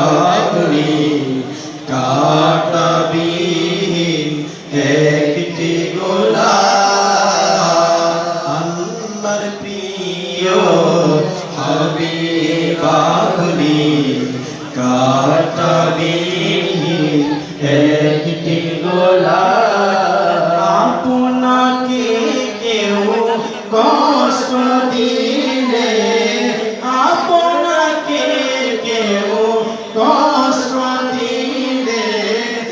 আপনি কাটাবিহীন একটি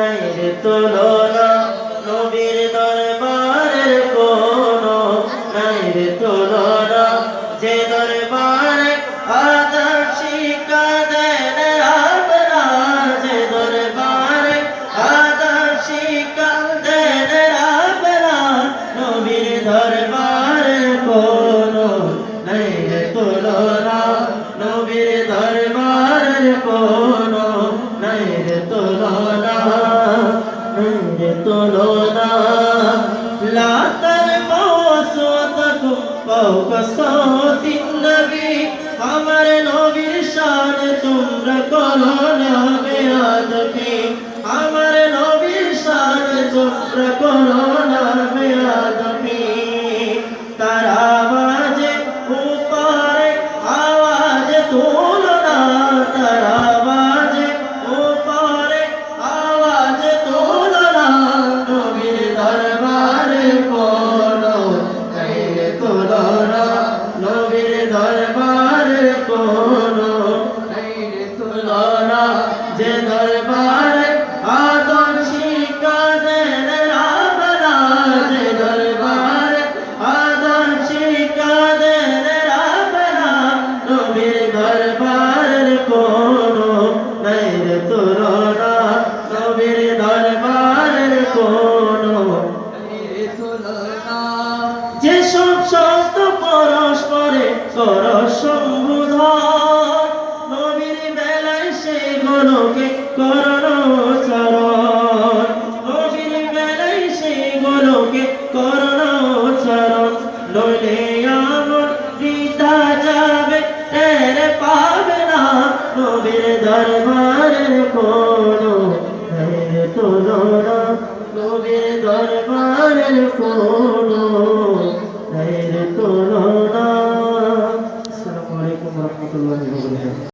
নাই রে তুলনা নবীর দরবারের কোনো নাই রে তুলনা। যে দরবারে ফাওকা সাউতিন নবী আমার নবীর শান তোমরা করো না বেয়াদবি। আমার নবীর শান তোমরা করো কোনো নাই রে তুলনা যে সব শব্দ পরস্পরে কর সম্বোধন নবীর বেলায় সেগুলোকে করণ চরণ। নবীর বেলায় সেগুলোকে করণ চরণ। নইলে আমার পিতা যাবে, টের পাবে না নবীর দরবারের কোনো। তুলনা নবীর দরবারের কোনো